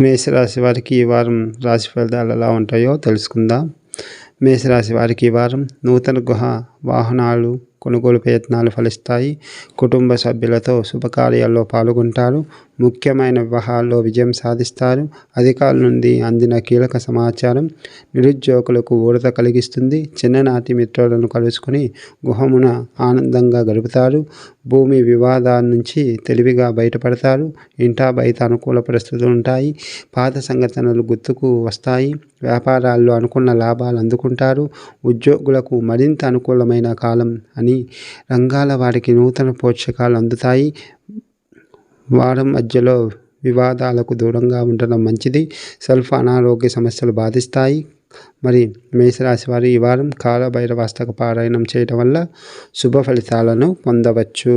మేషరాశి వారికి ఈ వారం రాశి ఫలితాలు ఎలా ఉంటాయో తెలుసుకుందాం. మేషరాశి వారికి ఈ వారం నూతన గృహ వాహనాలు కొనుగోలు ప్రయత్నాలు ఫలిస్తాయి. కుటుంబ సభ్యులతో శుభకార్యాల్లో పాల్గొంటారు. ముఖ్యమైన వివాహాల్లో విజయం సాధిస్తారు. అధికారుల నుండి అందిన కీలక సమాచారం నిరుద్యోగులకు ఊరత కలిగిస్తుంది. చిన్ననాటి మిత్రులను కలుసుకొని గుహమున ఆనందంగా గడుపుతారు. భూమి వివాదాల నుంచి తెలివిగా బయటపడతారు. ఇంటా బయట అనుకూల పరిస్థితులు ఉంటాయి. పాత సంఘటనలు గుర్తుకు వస్తాయి. వ్యాపారాల్లో అనుకున్న లాభాలు అందుకుంటారు. ఉద్యోగులకు మరింత అనుకూలమైన కాలం అని రంగాల వారికి నూతన పోషకాలు అందుతాయి. వారం మధ్యలో వివాదాలకు దూరంగా ఉండడం మంచిది. సెల్ఫ్ అనారోగ్య సమస్యలు బాధిస్తాయి. మరి మేషరాశి వారు ఈ వారం కాలభైరవాస్తక పారాయణం చేయడం వల్ల శుభ ఫలితాలను పొందవచ్చు.